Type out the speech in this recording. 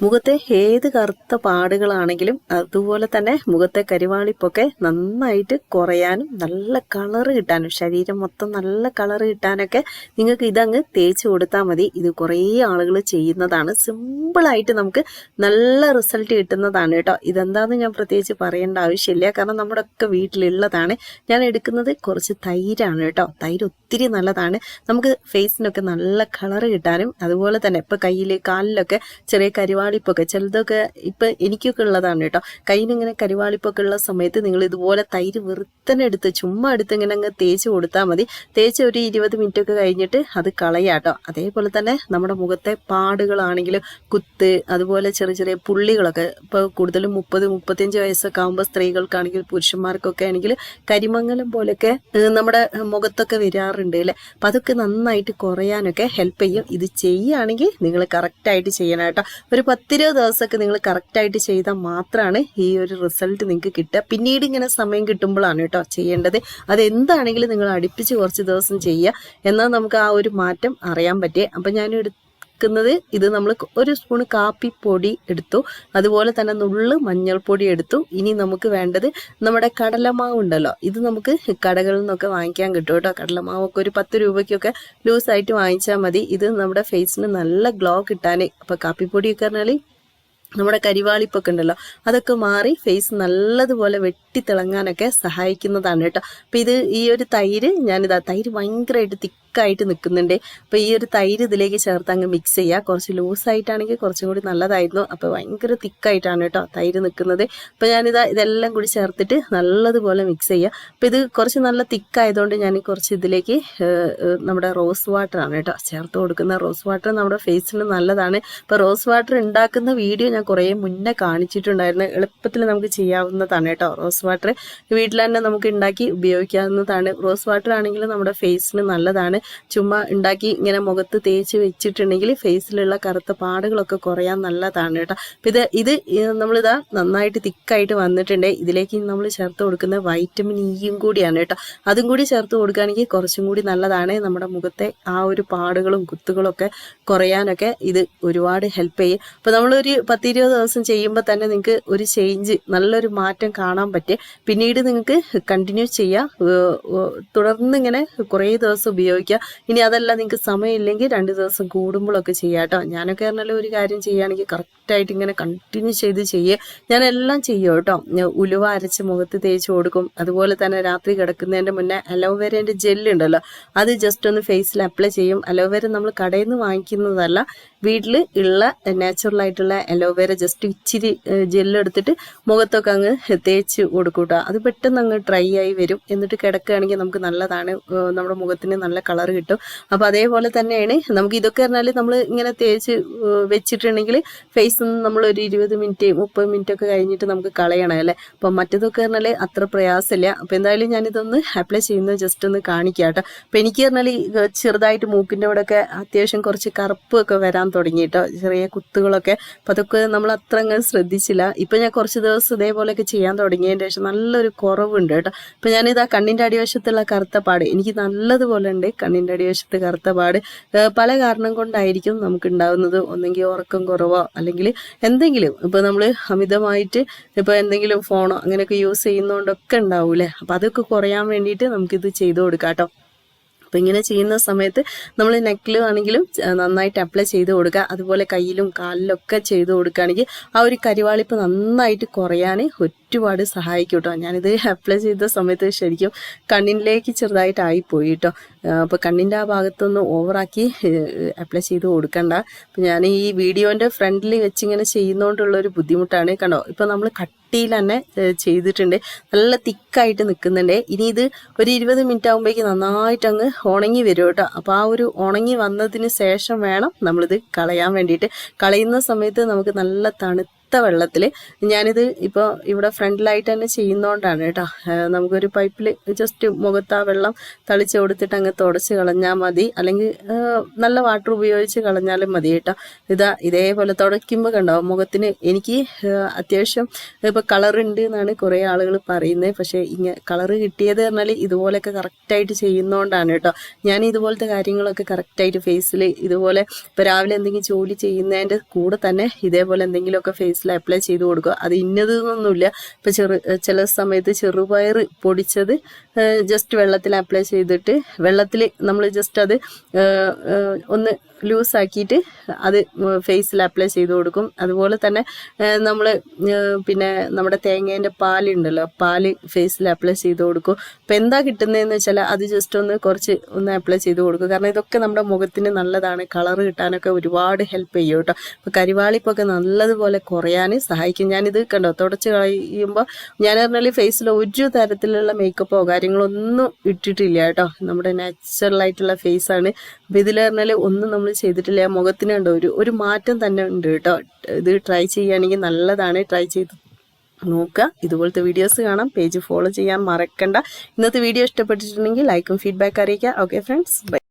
മുഖത്തെ ഏത് കറുത്ത പാടുകളാണെങ്കിലും അതുപോലെ തന്നെ മുഖത്തെ കരിവാളിപ്പൊക്കെ നന്നായിട്ട് കുറയാനും നല്ല കളറ് കിട്ടാനും ശരീരം മൊത്തം നല്ല കളറ് കിട്ടാനൊക്കെ നിങ്ങൾക്ക് ഇതങ്ങ് തേച്ച് കൊടുത്താൽ മതി. ഇത് കുറേ ആളുകൾ ചെയ്യുന്നതാണ്. സിമ്പിളായിട്ട് നമുക്ക് നല്ല റിസൾട്ട് കിട്ടുന്നതാണ് കേട്ടോ. ഇതെന്താണെന്ന് ഞാൻ പ്രത്യേകിച്ച് പറയേണ്ട ആവശ്യമില്ല. കാരണം നമ്മുടെ ഒക്കെ വീട്ടിലുള്ളതാണ്. ഞാൻ എടുക്കുന്നത് കുറച്ച് തൈരാണ് കേട്ടോ. തൈര് ഒത്തിരി നല്ലതാണ്. നമുക്ക് ഫേസിനൊക്കെ നല്ല കളറ് കിട്ടാനും അതുപോലെ തന്നെ ഇപ്പം കയ്യിൽ കാലിലൊക്കെ ചെറിയ കരിവാളിപ്പൊക്കെ. ചിലതൊക്കെ ഇപ്പം എനിക്കൊക്കെ ഉള്ളതാണ് കേട്ടോ. കയ്യിലിങ്ങനെ കരിവാളിപ്പൊക്കെ ഉള്ള സമയത്ത് നിങ്ങൾ ഇതുപോലെ തൈര് വെറുത്തനെ എടുത്ത് ചുമ്മാ എടുത്ത് ഇങ്ങനെ അങ്ങ് തേച്ച് കൊടുത്താൽ മതി. തേച്ച് ഒരു ഇരുപത് മിനിറ്റ് ഒക്കെ കഴിഞ്ഞിട്ട് അത് കളയാട്ടോ അതേപോലെ തന്നെ നമ്മുടെ മുഖത്തെ പാടുകളാണെങ്കിലും കുത്ത് അതുപോലെ ചെറിയ ചെറിയ പുള്ളികളൊക്കെ ഇപ്പോൾ കൂടുതലും മുപ്പത് മുപ്പത്തിയഞ്ച് വയസ്സൊക്കെ ആകുമ്പോൾ സ്ത്രീകൾക്കാണെങ്കിൽ പുരുഷന്മാർക്കൊക്കെ ആണെങ്കിൽ കരിമംഗലം പോലെയൊക്കെ നമ്മുടെ മുഖത്തൊക്കെ വരാറുണ്ട് അല്ലേ? അപ്പം അതൊക്കെ നന്നായിട്ട് കുറയാനൊക്കെ ഹെൽപ്പ് ചെയ്യും. ഇത് ചെയ്യുകയാണെങ്കിൽ നിങ്ങൾ കറക്റ്റായിട്ട് ചെയ്യണം കേട്ടോ. ഒരു പത്തിരുപത് ദിവസമൊക്കെ നിങ്ങൾ കറക്റ്റായിട്ട് ചെയ്താൽ മാത്രമാണ് ഈ ഒരു റിസൾട്ട് നിങ്ങൾക്ക് കിട്ടുക. പിന്നീട് ഇങ്ങനെ സമയം കിട്ടുമ്പോഴാണ് കേട്ടോ ചെയ്യേണ്ടത്. അത് എന്താണെങ്കിലും നിങ്ങൾ അടുപ്പിച്ച് കുറച്ച് ദിവസം ചെയ്യുക. എന്നാൽ നമുക്ക് ആ ഒരു മാറ്റം അറിയാൻ പറ്റിയേ അപ്പം ഞാൻ എടുക്കുന്നത് ഇത് നമ്മൾ ഒരു സ്പൂൺ കാപ്പിപ്പൊടി എടുത്തു. അതുപോലെ തന്നെ നുള്ള് മഞ്ഞൾപ്പൊടി എടുത്തു. ഇനി നമുക്ക് വേണ്ടത് നമ്മുടെ കടലമാവ് ഉണ്ടല്ലോ. ഇത് നമുക്ക് കടകളിൽ നിന്നൊക്കെ വാങ്ങിക്കാൻ കിട്ടും കേട്ടോ. കടലമാവൊക്കെ ഒരു പത്ത് രൂപയ്ക്കൊക്കെ ലൂസായിട്ട് വാങ്ങിച്ചാൽ മതി. ഇത് നമ്മുടെ ഫേസിന് നല്ല ഗ്ലോ കിട്ടാൻ അപ്പോൾ കാപ്പിപ്പൊടിയൊക്കെ പറഞ്ഞാൽ നമ്മുടെ കരിവാളിപ്പൊക്കെ ഉണ്ടല്ലോ. അതൊക്കെ മാറി ഫേസ് നല്ലതുപോലെ വെട്ടിത്തിളങ്ങാനൊക്കെ സഹായിക്കുന്നതാണ് കേട്ടോ. അപ്പൊ ഇത് ഈ ഒരു തൈര് ഞാനിതാ തൈര് ഭയങ്കരമായിട്ട് തിക്കായിട്ട് നിൽക്കുന്നുണ്ട്. അപ്പോൾ ഈ ഒരു തൈര് ഇതിലേക്ക് ചേർത്ത് അങ്ങ് മിക്സ് ചെയ്യുക കുറച്ച് ലൂസായിട്ടാണെങ്കിൽ കുറച്ചും കൂടി നല്ലതായിരുന്നു. അപ്പോൾ ഭയങ്കര തിക്കായിട്ടാണ് കേട്ടോ തൈര് നിൽക്കുന്നത്. അപ്പോൾ ഞാനിതാ ഇതെല്ലാം കൂടി ചേർത്തിട്ട് നല്ലതുപോലെ മിക്സ് ചെയ്യുക അപ്പോൾ ഇത് കുറച്ച് നല്ല തിക്കായതുകൊണ്ട് ഞാൻ കുറച്ച് ഇതിലേക്ക് നമ്മുടെ റോസ് വാട്ടറാണ് കേട്ടോ ചേർത്ത് കൊടുക്കുന്ന റോസ് വാട്ടർ നമ്മുടെ ഫേസിന് നല്ലതാണ്. അപ്പോൾ റോസ് വാട്ടർ ഉണ്ടാക്കുന്ന വീഡിയോ ഞാൻ കുറേ മുന്നേ കാണിച്ചിട്ടുണ്ടായിരുന്നു. എളുപ്പത്തിൽ നമുക്ക് ചെയ്യാവുന്നതാണ് കേട്ടോ റോസ് വാട്ടർ വീട്ടിൽ തന്നെ നമുക്ക് ഉണ്ടാക്കി ഉപയോഗിക്കാവുന്നതാണ്. റോസ് വാട്ടർ ആണെങ്കിലും നമ്മുടെ ഫേസിന് നല്ലതാണ്. ചുമ്മാ ഉണ്ടാക്കി ഇങ്ങനെ മുഖത്ത് തേച്ച് വെച്ചിട്ടുണ്ടെങ്കിൽ ഫേസിലുള്ള കറുത്ത പാടുകളൊക്കെ കുറയാൻ നല്ലതാണ് കേട്ടോ. അപ്പം ഇത് ഇത് നമ്മളിതാ നന്നായിട്ട് തിക്കായിട്ട് വന്നിട്ടുണ്ട്. ഇതിലേക്ക് നമ്മൾ ചേർത്ത് കൊടുക്കുന്ന വൈറ്റമിൻ ഇയും കൂടിയാണ് കേട്ടോ. അതും കൂടി ചേർത്ത് കൊടുക്കുകയാണെങ്കിൽ കുറച്ചും കൂടി നല്ലതാണ്. നമ്മുടെ മുഖത്തെ ആ ഒരു പാടുകളും കുത്തുകളൊക്കെ കുറയാനൊക്കെ ഇത് ഒരുപാട് ഹെൽപ്പ് ചെയ്യും. അപ്പോൾ നമ്മളൊരു പത്തിരുപത് ദിവസം ചെയ്യുമ്പോൾ തന്നെ നിങ്ങൾക്ക് ഒരു ചേഞ്ച് നല്ലൊരു മാറ്റം കാണാൻ പറ്റും. പിന്നീട് നിങ്ങൾക്ക് കണ്ടിന്യൂ ചെയ്യാം. തുടർന്ന് ഇങ്ങനെ കുറേ ദിവസം ഉപയോഗിക്കാം. ഇനി അതല്ല നിങ്ങൾക്ക് സമയമില്ലെങ്കിൽ രണ്ട് ദിവസം കൂടുമ്പോഴൊക്കെ ചെയ്യാം കേട്ടോ. ഞാനൊക്കെ പറഞ്ഞാൽ ഒരു കാര്യം ചെയ്യുകയാണെങ്കിൽ കറക്റ്റായിട്ട് ഇങ്ങനെ കണ്ടിന്യൂ ചെയ്ത് ചെയ്യുക ഞാൻ എല്ലാം ചെയ്യും കേട്ടോ. ഉലുവ അരച്ച് മുഖത്ത് തേച്ച് കൊടുക്കും. അതുപോലെ തന്നെ രാത്രി കിടക്കുന്നതിന്റെ മുന്നേ അലോവേരേന്റെ ജെല്ലുണ്ടല്ലോ അത് ജസ്റ്റ് ഒന്ന് ഫേസിൽ അപ്ലൈ ചെയ്യും. അലോവേര നമ്മൾ കടയിൽ നിന്ന് വാങ്ങിക്കുന്നതല്ല. വീട്ടിൽ ഉള്ള നാച്ചുറൽ ആയിട്ടുള്ള അലോവേര ജസ്റ്റ് ഇച്ചിരി ജെല്ലെടുത്തിട്ട് മുഖത്തൊക്കെ അങ്ങ് തേച്ച് കൊടുക്കൂട്ടോ. അത് പെട്ടെന്ന് അങ്ങ് ഡ്രൈ ആയി വരും. എന്നിട്ട് കിടക്കുകയാണെങ്കിൽ നമുക്ക് നല്ലതാണ്. നമ്മുടെ മുഖത്തിന് നല്ല കളർ കിട്ടും. അപ്പോൾ അതേപോലെ തന്നെയാണ് നമുക്ക് ഇതൊക്കെ പറഞ്ഞാൽ നമ്മൾ ഇങ്ങനെ തേച്ച് വെച്ചിട്ടുണ്ടെങ്കിൽ ഫേസ് നമ്മൾ ഒരു ഇരുപത് മിനിറ്റ് മുപ്പത് മിനിറ്റ് ഒക്കെ കഴിഞ്ഞിട്ട് നമുക്ക് കളയണം അല്ലേ? അപ്പം മറ്റേതൊക്കെ പറഞ്ഞാൽ അത്ര പ്രയാസമില്ല. അപ്പോൾ എന്തായാലും ഞാനിതൊന്ന് അപ്ലൈ ചെയ്യുന്നത് ജസ്റ്റ് ഒന്ന് കാണിക്കാം കേട്ടോ അപ്പോൾ എനിക്ക് പറഞ്ഞാൽ ചെറുതായിട്ട് മൂക്കിന്റെ അവിടെ ഒക്കെ അത്യാവശ്യം കുറച്ച് കറുപ്പ് ഒക്കെ വരാൻ തുടങ്ങി കേട്ടോ ചെറിയ കുത്തുകളൊക്കെ. അപ്പം അതൊക്കെ നമ്മൾ അത്ര അങ്ങ് ശ്രദ്ധിച്ചില്ല. ഇപ്പം ഞാൻ കുറച്ച് ദിവസം ഇതേപോലെയൊക്കെ ചെയ്യാൻ തുടങ്ങിയതിന് ശേഷം നല്ലൊരു കുറവുണ്ട് കേട്ടോ. അപ്പം ആ കണ്ണിന്റെ അടിവശത്തുള്ള കറുത്ത പാട്. എനിക്ക് നല്ലതുപോലെ ഉണ്ട് കണ്ണിന്റെ അടിവശത്ത് കറുത്ത പാട്. പല കാരണം കൊണ്ടായിരിക്കും നമുക്ക് ഉണ്ടാകുന്നത് ഒന്നെങ്കിൽ ഉറക്കം കുറവോ അല്ലെങ്കിൽ എന്തെങ്കിലും. ഇപ്പോൾ നമ്മൾ അമിതമായിട്ട് ഇപ്പോൾ എന്തെങ്കിലും ഫോണോ അങ്ങനെയൊക്കെ യൂസ് ചെയ്യുന്നതുകൊണ്ടൊക്കെ ഉണ്ടാവൂലേ അപ്പം അതൊക്കെ കുറയാൻ വേണ്ടിയിട്ട് നമുക്കിത് ചെയ്തു കൊടുക്കാം കേട്ടോ. അപ്പം ഇങ്ങനെ ചെയ്യുന്ന സമയത്ത് നമ്മൾ നെക്കിലും ആണെങ്കിലും നന്നായിട്ട് അപ്ലൈ ചെയ്ത് കൊടുക്കുക. അതുപോലെ കയ്യിലും കാലിലൊക്കെ ചെയ്ത് കൊടുക്കുകയാണെങ്കിൽ ആ ഒരു കരിവാളിപ്പ് നന്നായിട്ട് കുറയാൻ ഒരുപാട് സഹായിക്കും കേട്ടോ. ഞാനിത് അപ്ലൈ ചെയ്ത സമയത്ത് ശരിക്കും കണ്ണിലേക്ക് ചെറുതായിട്ട് പോയി കേട്ടോ. അപ്പോൾ കണ്ണിന്റെ ആ ഭാഗത്തൊന്ന് ഓവറാക്കി അപ്ലൈ ചെയ്ത് കൊടുക്കണ്ട. അപ്പം ഞാൻ ഈ വീഡിയോന്റെ ഫ്രണ്ടിൽ വെച്ചിങ്ങനെ ചെയ്യുന്നതുകൊണ്ടുള്ള ഒരു ബുദ്ധിമുട്ടാണ്. കണ്ടോ? ഇപ്പോൾ നമ്മൾ കട്ടിയിൽ തന്നെ ചെയ്തിട്ടുണ്ട്. നല്ല തിക്കായിട്ട് നിൽക്കുന്നുണ്ട് ഇനി ഇത് ഒരു ഇരുപത് മിനിറ്റ് ആകുമ്പോഴേക്കും നന്നായിട്ട് അങ്ങ് ഉണങ്ങി വരും കേട്ടോ. അപ്പോൾ ആ ഒരു ഉണങ്ങി വന്നതിന് ശേഷം വേണം നമ്മളിത് കളയാൻ വേണ്ടിയിട്ട്. കളയുന്ന സമയത്ത് നമുക്ക് നല്ല തണുത്ത വെള്ളത്തിൽ ഞാനിത് ഇപ്പോൾ ഇവിടെ ഫ്രണ്ടിലായിട്ട് തന്നെ ചെയ്യുന്നതുകൊണ്ടാണ് കേട്ടോ. നമുക്കൊരു പൈപ്പിൽ ജസ്റ്റ് മുഖത്ത് ആ വെള്ളം തളിച്ച് കൊടുത്തിട്ട് അങ്ങ് തുടച്ച് കളഞ്ഞാൽ മതി. അല്ലെങ്കിൽ നല്ല വാട്ടർ ഉപയോഗിച്ച് കളഞ്ഞാലും മതി കേട്ടോ. ഇതാ ഇതേപോലെ തുടയ്ക്കുമ്പോൾ കണ്ടോ മുഖത്തിന് എനിക്ക് അത്യാവശ്യം ഇപ്പോൾ കളറുണ്ട് എന്നാണ് കുറേ ആളുകൾ പറയുന്നത് പക്ഷേ ഇങ്ങനെ കളറ് കിട്ടിയത് പറഞ്ഞാൽ ഇതുപോലെയൊക്കെ കറക്റ്റായിട്ട് ചെയ്യുന്നതുകൊണ്ടാണ് കേട്ടോ. ഞാൻ ഇതുപോലത്തെ കാര്യങ്ങളൊക്കെ കറക്റ്റായിട്ട് ഫേസിൽ ഇതുപോലെ ഇപ്പോൾ രാവിലെ എന്തെങ്കിലും ജോലി ചെയ്യുന്നതിന്റെ കൂടെ തന്നെ ഇതേപോലെ എന്തെങ്കിലുമൊക്കെ ഫേസിൽ അപ്ലൈ ചെയ്ത് കൊടുക്കുക. അത് ഇന്നത് എന്നൊന്നുമില്ല ഇപ്പോൾ ചെറു ചില സമയത്ത് ചെറുപയർ പൊടിച്ചത് ജസ്റ്റ് വെള്ളത്തിൽ അപ്ലൈ ചെയ്തിട്ട് വെള്ളത്തിൽ നമ്മൾ ജസ്റ്റ് അത് ഒന്ന് ലൂസ് ഒന്ന് ലൂസാക്കിയിട്ട് അത് ഫേസിൽ അപ്ലൈ ചെയ്ത് കൊടുക്കും. അതുപോലെ തന്നെ നമ്മൾ പിന്നെ നമ്മുടെ തേങ്ങേന്റെ പാലുണ്ടല്ലോ പാൽ ഫേസിൽ അപ്ലൈ ചെയ്ത് കൊടുക്കും. അപ്പം എന്താ കിട്ടുന്നതെന്ന് വെച്ചാൽ അത് ജസ്റ്റ് ഒന്ന് കുറച്ച് ഒന്ന് അപ്ലൈ ചെയ്ത് കൊടുക്കും. കാരണം ഇതൊക്കെ നമ്മുടെ മുഖത്തിന് നല്ലതാണ്. കളർ കിട്ടാനൊക്കെ ഒരുപാട് ഹെൽപ്പ് ചെയ്യും കേട്ടോ. അപ്പോൾ കരിവാളിപ്പൊക്കെ നല്ലതുപോലെ കുറയാൻ സഹായിക്കും. ഞാനിത് കണ്ടോ തുടച്ച് കഴിയുമ്പോൾ ഞാൻ പറഞ്ഞാൽ ഫേസിൽ ഒരു തരത്തിലുള്ള മേക്കപ്പോ കാര്യങ്ങളോ ഒന്നും ഇട്ടിട്ടില്ല കേട്ടോ. നമ്മുടെ നാച്ചുറൽ ആയിട്ടുള്ള ഫേസ് ആണ്. അപ്പോൾ ഇതിൽ പറഞ്ഞാൽ ഒന്നും നമ്മൾ ചെയ്തിട്ടില്ല. മുഖത്തിന് കണ്ടോ ഒരു ഒരു മാറ്റം തന്നെ ഉണ്ട് കേട്ടോ. ഇത് ട്രൈ ചെയ്യുകയാണെങ്കിൽ നല്ലതാണ്. ട്രൈ ചെയ്ത് നോക്കുക. ഇതുപോലത്തെ വീഡിയോസ് കാണാം. പേജ് ഫോളോ ചെയ്യാൻ മറക്കണ്ട. ഇന്നത്തെ വീഡിയോ ഇഷ്ടപ്പെട്ടിട്ടുണ്ടെങ്കിൽ ലൈക്കും ഫീഡ്ബാക്ക് അറിയിക്കുക. Okay friends bye